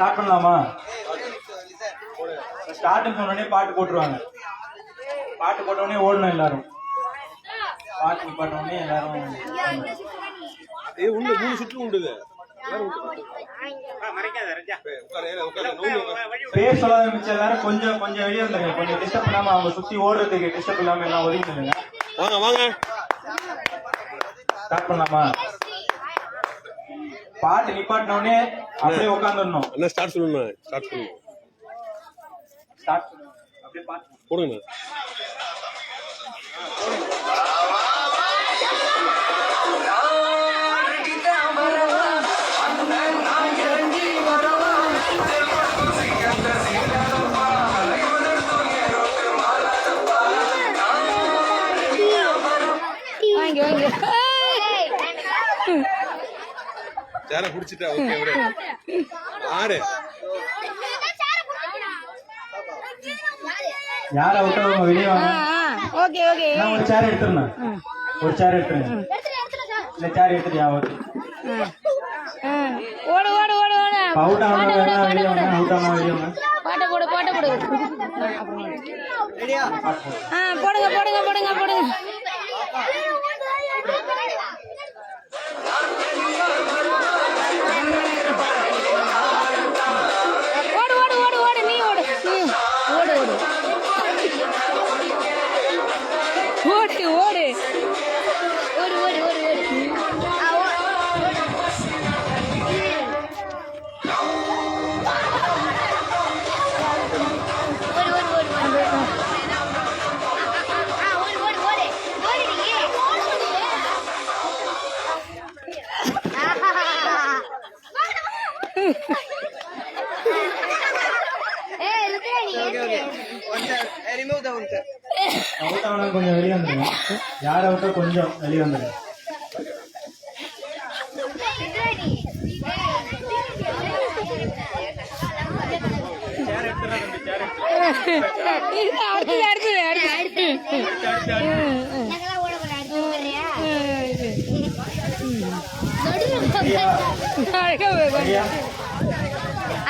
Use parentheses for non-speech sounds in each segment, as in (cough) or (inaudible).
Start பண்ணலாமா? ஸ்டார்ட்னு சொன்னோடனே பாட்டு போட்டுருவாங்க. பாட்டு போட்ட உடனே ஓடணும் எல்லாரும். பாட்டு பாட்ட உடனே எல்லாரும் ஏ உண்டு மூணு சுற்று உண்டு. இது எல்லாரும் உண்டு. ஏய், உட்காரு, ஏறு, உட்காரு, நவுந்து உட்காரு. பேர் சொல்லாத மிச்சம் எல்லாரும் கொஞ்சம் கொஞ்சம் வெளியே வந்துருங்க. கொஞ்சம் டிஸ்டர்ப் பண்ணாம அவங்க சுத்தி ஓடுறதுக்கு டிஸ்டர்ப் இல்லாம எல்லாம் ஒதுங்கி நில்லுங்க. வாங்க வாங்க. ஸ்டார்ட் பண்ணலாமா? பாட்டு நிப்பாட்டின உடனே அப்படியே உட்காந்துடணும் என்ன ஸ்டார்ட் சொல்லணும்? ஸ்டார்ட் சொல்லணும் ஸ்டார்ட் அப்படியே பாட்டு. போடுங்க சேர பிடிச்சிட்டா ஓகே விடு. ஆறு. யார விட்டவங்க வெளியே வாங்க? ஓகே ஓகே நான் ஒரு சேர் எடுத்துருந்தேன் ஒரு சேர் எடுத்துருங்க இந்த சேர் எடுத்துட்டியா ஓகே ஓடு ஓடு ஓடு ஓடு. அவுட் எல்லாம் வெளியே வாங்க. அவுட் ஆனவங்க வெளியே வாங்க. பாட்டை போடு பாட்டை போடு. போடு. ஆ போடுங்க போடுங்க போடுங்க போடுங்க. ஓடு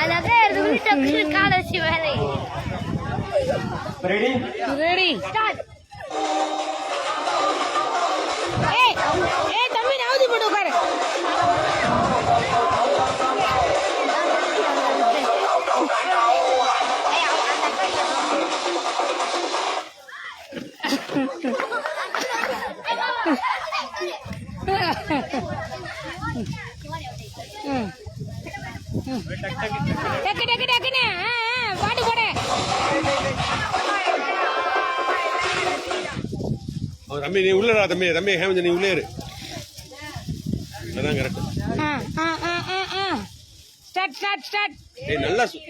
அழகா எடுத்து காலை வச்சு வேலை ரெடி ரெடி ஸ்டார்ட் டக்கு டக்கு டக்குன்னு. பாட்டு போடு. தம்பி நீ உள்ளடா தம்பி. தம்பி ஹேமந்த் நீ உள்ளே இரு. அதான் கரெக்ட் ஸ்டார்ட் ஸ்டார்ட் ஸ்டார்ட். ஏய் நல்லா சு-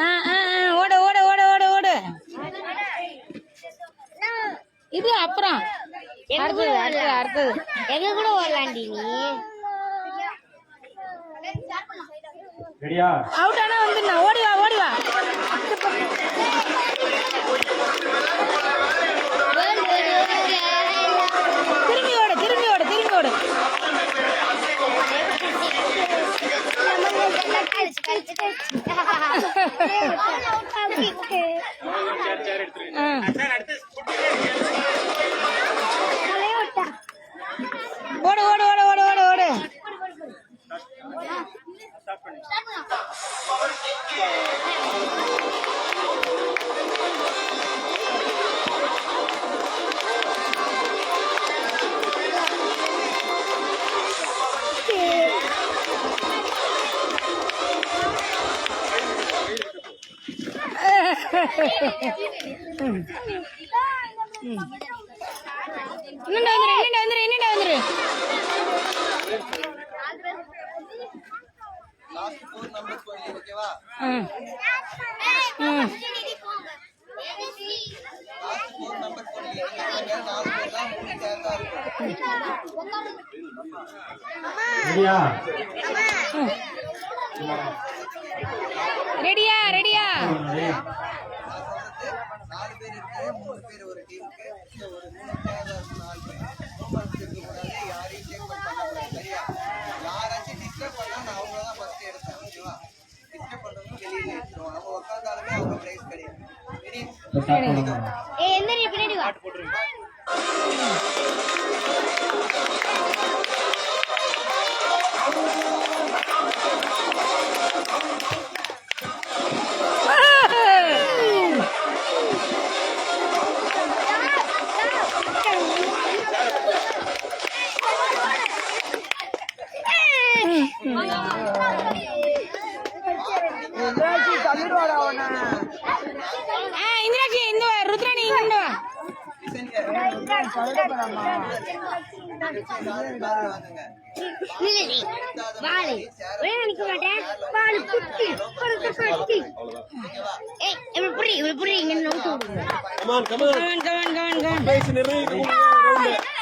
ஆ ஆ ஆ, ஓடு ஓடு ஓடு ஓடு ஓடு இது அப்புறம் அடுத்தது அடுத்தது அடுத்தது எங்க கூட ஓடலாண்டி நீ ரெடியா அவுட் ஆனா வந்து நான் ஓடி வா ஓடி வா திரும்பி ஓடு திரும்பி ஓடு திரும்பி ஓடு சேர் ரெடியா ரெடியா. நாலு பேர் இருக்காரு மூணு பேர் ஒரு டீமுக்கு ஒரு மூணு பிளேயர் நாலு பேர் இருக்கக்கூடாது யாரையும் டேக் பண்ணக்கூடாது சரியா யாராச்சும் டிஸ்டர்ப் பண்ணா நான் அவங்கள தான் ஃபர்ஸ்ட் எடுப்பேன் ஓகேவா டிஸ்டர்ப் பண்றவங்க வெளியில எடுத்துருவோம் அவங்க உட்காந்தாலுமே அவங்க பிரைஸ் கிடையாது ரெடி ஆ இந்திராட்சி இந்த வா, ருத்ராணி இங்க வா. நில்லு வாளு. ஒரே நிக்க மாட்டேன். குட்டி குட்டி ஏய் இங்க நோட்டு விடுங்க கமான் கமான் பேசி நிர்ணயிக்க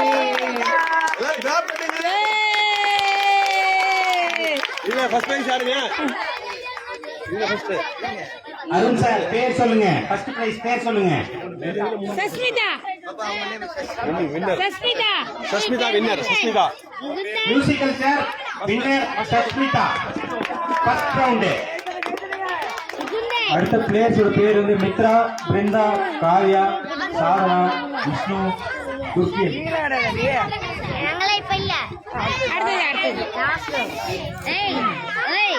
எல்லாம் டிராப் பண்ணுங்க இல்ல ஃபர்ஸ்ட் பிரைஸ் யாருங்க? இல்ல ஃபர்ஸ்ட் அருண் சார் பேர் சொல்லுங்க. ஃபர்ஸ்ட் பிரைஸ் பேர் சொல்லுங்க. Sasmita. Sasmita. Sasmita. Winner Sasmita. Musical chair winner Sasmita. First round அடுத்த பிளேயர்ஸோட பேர் வந்து மித்ரா பிருந்தா காவ்யா சாரா விஷ்ணு குர்கில் நாங்களே இப்ப இல்ல. அடுத்தது அடுத்தது. ஏய் ஏய்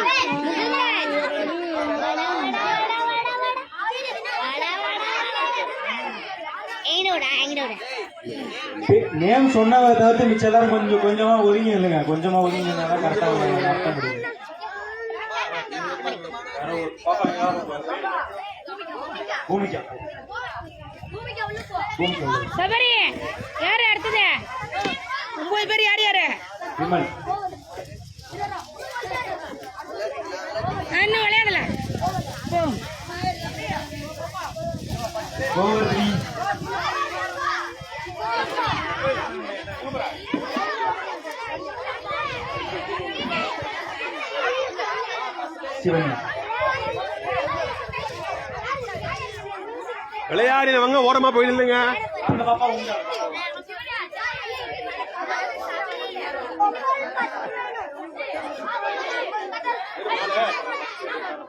நேம் சொன்னவரை தவிர்த்து மிச்சம் எல்லாரும் கொஞ்சம் கொஞ்சமா ஒதுங்கி இல்லைங்க கொஞ்சமா ஒதுங்கி இருந்தா கரெக்டா நடத்த முடியும் யாரோ ஒரு பாப்பா யாரோ பாருங்க. பூமிகா பூமிகா உள்ள. சபரி யாரு அடுத்தது? ஒன்பது பேர் யார் யாரு? விமல். நான் இன்னும் விளையாடல. போ விளையாடினவங்க ஓரமா பாப்பா உங்க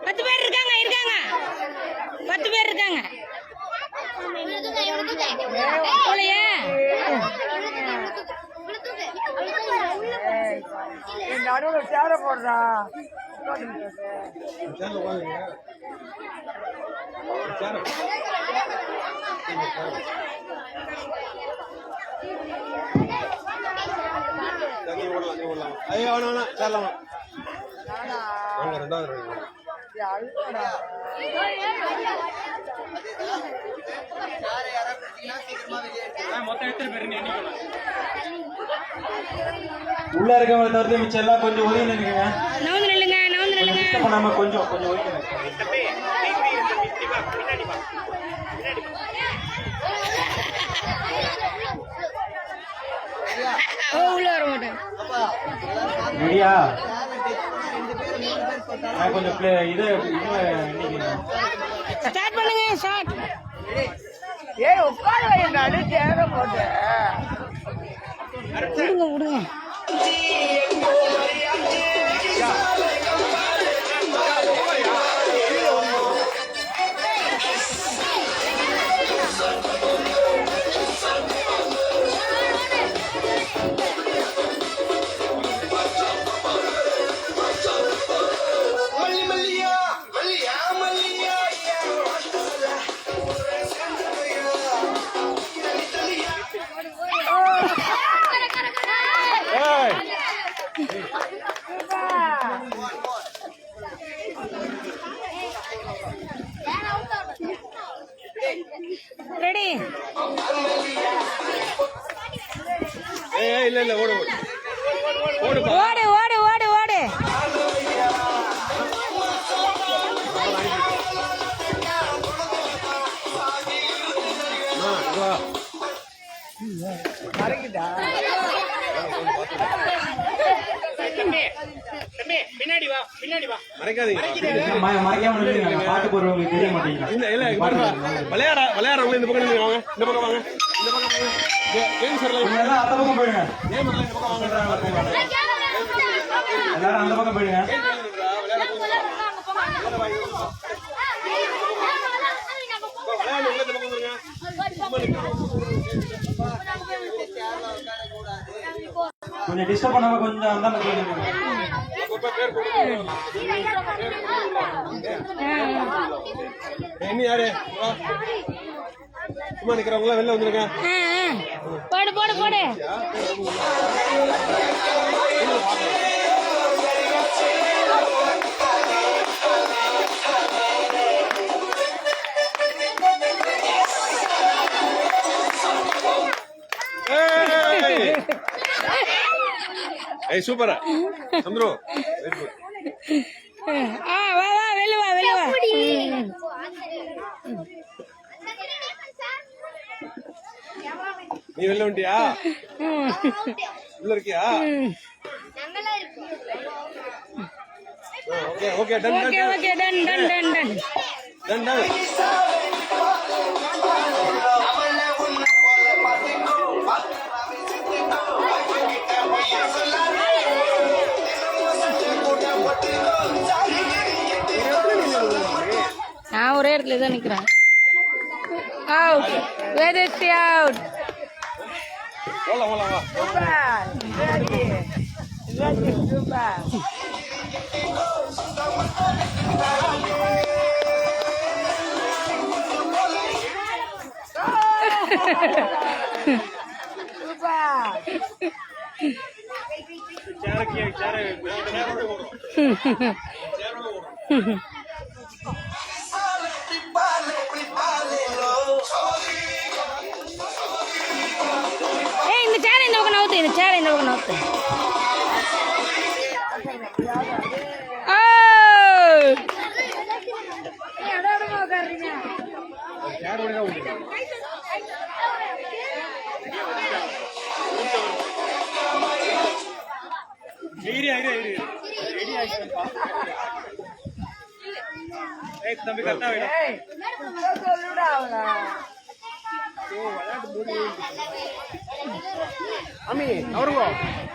பத்து பேர் இருக்காங்க இருக்காங்க. பத்து பேர் இருக்காங்க. போலையா. நடுவில் சேர போடுறா. நீ ஓடலாம் நீ ஓடலாம் ஐயோ வேணாம் வேணாம் சேரலாம் வாங்க ரெண்டாவது உள்ள இருக்கவங்களை தவிர்த்து மிச்சம் எல்லாம் கொஞ்சம் ஒதுங்கி நின்னுங்க நவுந்து நில்லுங்க நவுந்து கொஞ்சம் நில்லுங்க டிஸ்டர்ப் பண்ணாம கொஞ்சம் கொஞ்சம் ஒதுங்கி உள்ள வர மாட்டேன். ரெடியா கொஞ்சம் இது ஸ்டார்ட் பண்ணுங்க ஸ்டார்ட் ஏய் உட்கார வை நடு சேர போட்டு. விடுங்க விடுங்க. மறைக்காதீங்க. ம- மறைக்காம நில்லுங்க. பாட்டு போடுறவங்களுக்கு தெரிய மாட்டேங்குது. இல்ல இல்ல இங்க பாருங்க விளையாட விளையாடுறவங்க இந்த பக்கம் நில்லுங்க, வாங்க. இந்த பக்கம் வாங்க. இந்த பக்கம் வாங்க. கேம்ஸ் எல்லாம் நீங்க எல்லாம் அந்த பக்கம் போயிடுங்க. கேம் எல்லாம் இந்த பக்கம் வாங்க. எல்லாரும் அந்த பக்கம் போயிடுங்க. விளையாடுறவங்க இந்த பக்கம் கொஞ்சம் டிஸ்டர்ப் பண்ணாம கொஞ்சம் அந்த என்ன யாரு. சும்மா நிக்கிறவங்களா? வெளில வந்துருங்க. போடு போடு போடு. ஏய் சூப்பர் சந்துரு ஆ வா வா வெளில வா வெளில வா நீ வெளில வந்துட்டியா. உள்ள இருக்கியா. Okay okay done done okay okay done done done done done ஒரே இடத்துல தான் நிக்கிறேன் அவுட் வேதஸ்தி அவுட் போலாம் போலாம் வா சூப்பர்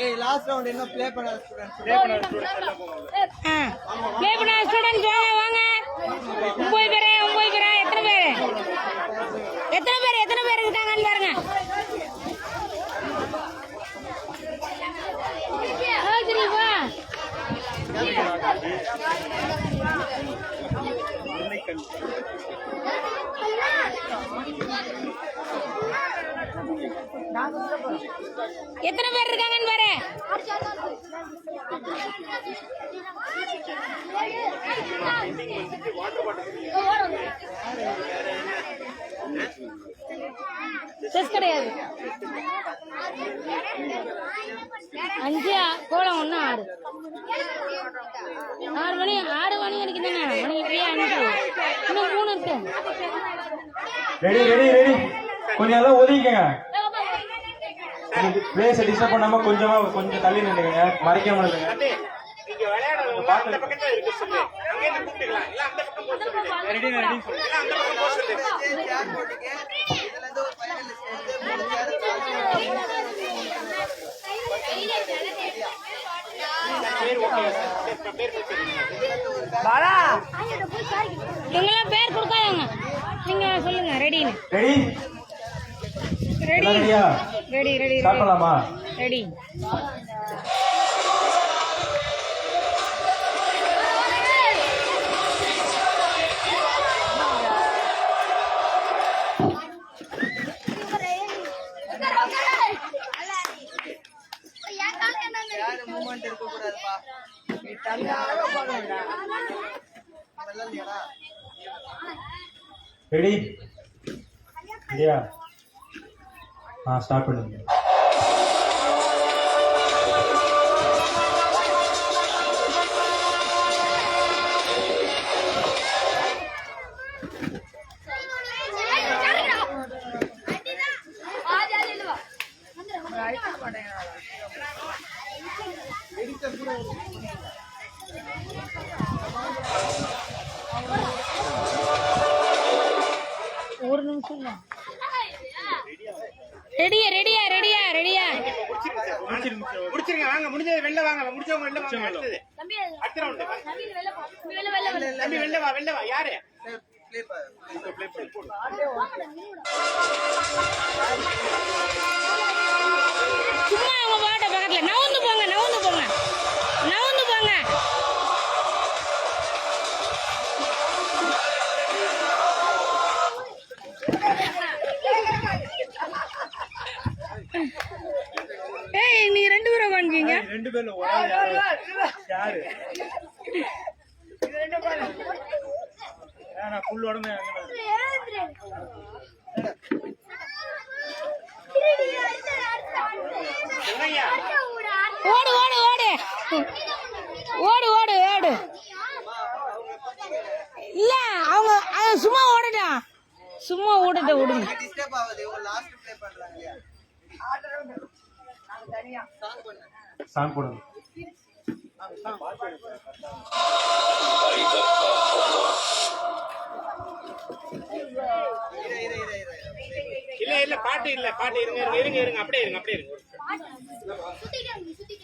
ஏய் லாஸ்ட் ரவுண்ட் இன்னும் ப்ளே பண்ணாத ஸ்டூடண்ட்ஸ் ப்ளே பண்ண ஸ்டூடெண்ட்ஸ் வாங்க வாங்க. ஒம்பது பேர் ஒம்பது பேர் எத்தனை பேர்? எத்தனை பேர் எத்தனை பேர் இருக்காங்கன்னு பாருங்க. ஆ, சரி, வா. எத்தனை பேர் இருக்காங்கன்னு பாரு செஸ் கிடையாது. அஞ்சு கோலம் ஒன்று ஆறு. ஆறு மணி ஆறு மணி வரைக்கும் தானே? மணி இப்பயே அஞ்சு? இன்னும் மூணு இருக்கு. ரெடி ரெடி ரெடி கொஞ்சம் எல்லாம் ஒதுக்கிக்கங்க பிளேஸை டிஸ்டர்ப் பண்ணாம கொஞ்சமா கொஞ்சம் தள்ளி நின்றுங்க மறைக்காம நில்லுங்க நீங்க விளையாடுறவங்க அந்த பக்கத்துல இருக்க சொல்லு. அங்கே இருந்து கூப்பிட்டுக்கலாம். இல்ல அந்த பக்கம் போக சொல்லு. ரெடி ரெடி சொல்லு இல்ல அந்த பக்கம் போக சொல்லு. சேர் போட்டுக்க இதுல இருந்து ஒரு ஃபைனலிஸ்ட் வந்து மூணு சேர் பாலா! இவங்கெல்லாம் பேர் கொடுக்காதவங்க. நீங்க சொல்லுங்க ரெடின்னு ரெடி ரெடி ரெடியா ரெடி ரெடி பண்ணலாமா ரெடி யாரு மூவ்மெண்ட் இருக்க கூடாதுப்பா நீ தனியாக போகணும்டா இல்லையாடா ரெடி ரெடியா ஆ ஸ்டார்ட் பண்ணுங்க. ஒரு நிமிஷம் தான் ரெடியா ரெடியா ரெடியா ரெடியா. முடிச்சிருங்க வாங்க முடிஞ்சது வெளில வாங்க முடிச்சவங்க வெளில வாங்க அடுத்தது. அடுத்த ரவுண்ட் தம்பி வெளில வா வெளில வா யாரு? ப்ளே பண்ணு சும்மா ஏய் நீங்க ரெண்டு பேரும் உட்காந்துக்கீங்க ரெண்டு பேர்ல யாரு? நான் ஃபுல் ஓடு ஓடு ஓடு. ஓடு ஓடு ஓடு. இல்ல அவங்க சும்மா ஓடட்டும் சும்மா ஓடட்டும் விடுங்க டிஸ்டர்ப் ஆகுது இவங்க லாஸ்ட் ப்ளே பண்றாங்க. இல்லையா சாங் போடுங்க. இல்ல இல்ல பாட்டு இல்ல பாட்டு இருங்க இருங்க இருங்க அப்படியே இருங்க அப்படியே இருங்க.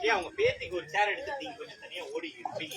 ஏன் அவங்க பேத்திக்கு ஒரு சேர் எடுத்து நீங்க கொஞ்சம் தனியா ஓடி இருப்பீங்க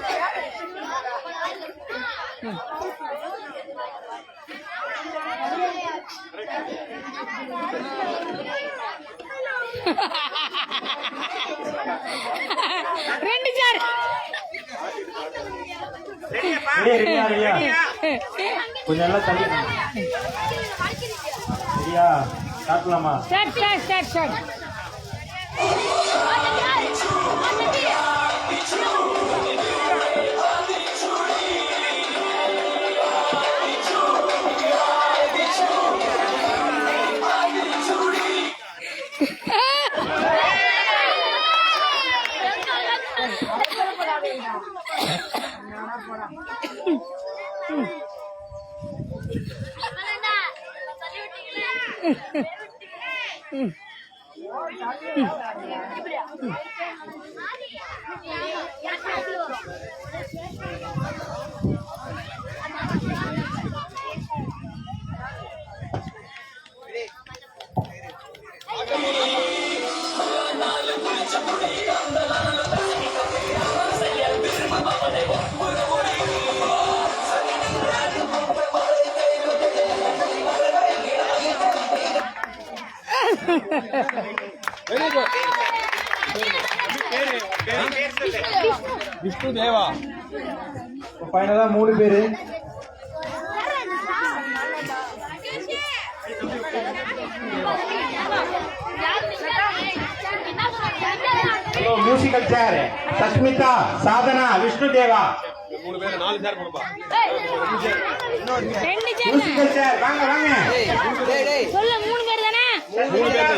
(laughs) ரெண்டு சார் கொஞ்சம் எல்லாம் தள்ளி ரெடியா ஸ்டார்ட் பண்ணலாமா start start start start Vishnu Deva. ஃபைனலா மூணு பேரு. Musical chair Sasmita Sadhana Vishnu Deva. ரெண்டு சேர்ல மியூசிக்கல் சேர் வாங்க வாங்க. சொல்லு மூணு பேர் தானே?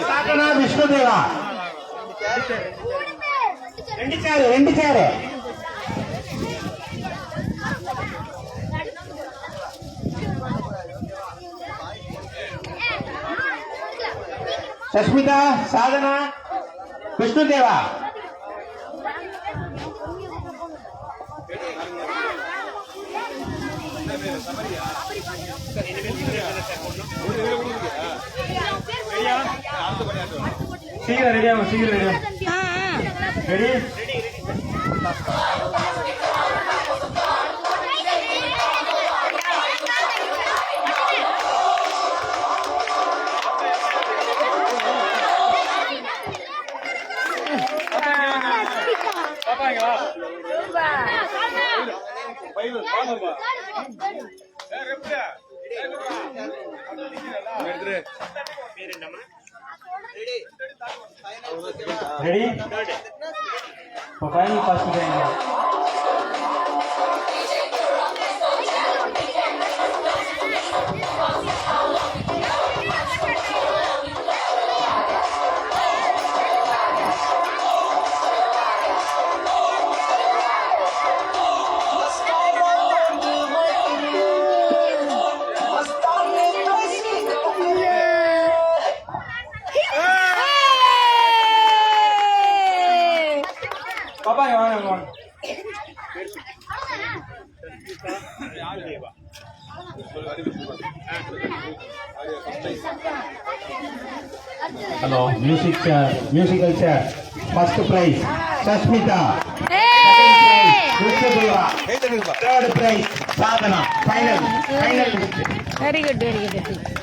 சாதனா விஷ்ணு தேவா. ரெண்டு சேர் ரெண்டு சேர் சஸ்மிதா சாதனா விஷ்ணு தேவா சீக்கிரம் ரெடி ஆகும் சீக்கிரம் ரெடி ஆகும் ரெடி ரெடி இப்போ final pass hello music chair musical chair first prize Sasmita Vishnudeva third prize Sadhana final final very good very good